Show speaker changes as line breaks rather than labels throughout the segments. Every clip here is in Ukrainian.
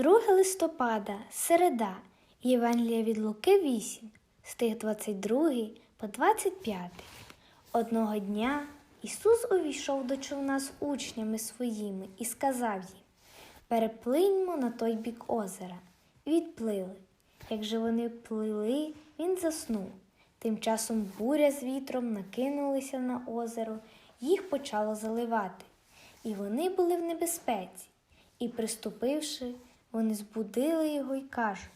2 листопада, середа, Євангелія від Луки 8, стих 22 по 25. Одного дня Ісус увійшов до човна з учнями своїми і сказав їм: Переплиньмо на той бік озера. Відплили. Як же вони плили, він заснув. Тим часом буря з вітром накинулися на озеро, їх почало заливати, і вони були в небезпеці. І, приступивши, вони збудили його й кажуть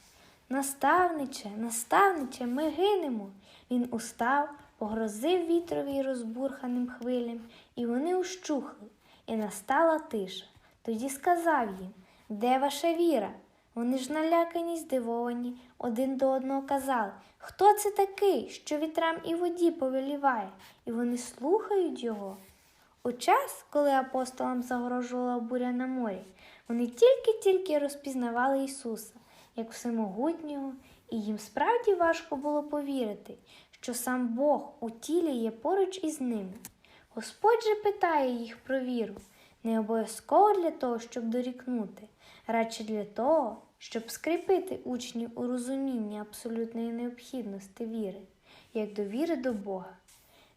Наставниче, наставниче, ми гинемо. Він устав, погрозив вітрові розбурханим хвилям, і вони ущухли, і настала тиша. Тоді сказав їм, де ваша віра? Вони ж налякані, здивовані, один до одного казали, хто це такий, що вітрам і воді повеліває, і вони слухають його. У час, коли апостолам загрожувала буря на морі, вони тільки-тільки розпізнавали Ісуса як всемогутнього, і їм справді важко було повірити, що сам Бог у тілі є поруч із ними. Господь же питає їх про віру, не обов'язково для того, щоб дорікнути, радше для того, щоб скріпити учнів у розумінні абсолютної необхідності віри, як до віри до Бога.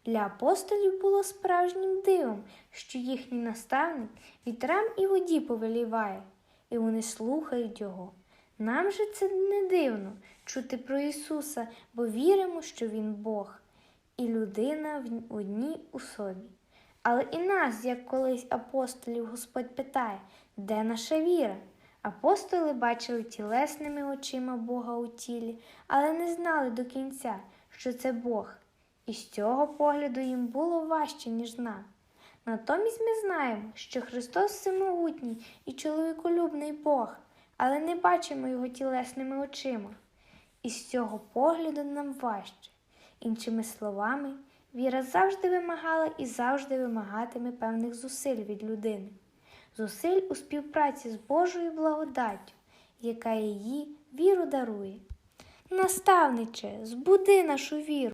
Для апостолів було справжнім дивом, що їхній наставник вітрам і воді повеліває, і вони слухають його. Нам же це не дивно чути про Ісуса, бо віримо, що Він Бог, і людина в одній у собі. Але і нас, як колись апостолів, Господь питає, де наша віра? Апостоли бачили тілесними очима Бога у тілі, але не знали до кінця, що це Бог. І з цього погляду їм було важче, ніж нам. Натомість ми знаємо, що Христос всемогутній і чоловіколюбний Бог, але не бачимо його тілесними очима. І з цього погляду нам важче. Іншими словами, віра завжди вимагала і завжди вимагатиме певних зусиль від людини, зусиль у співпраці з Божою благодаттю, яка її віру дарує. Наставниче, збуди нашу віру.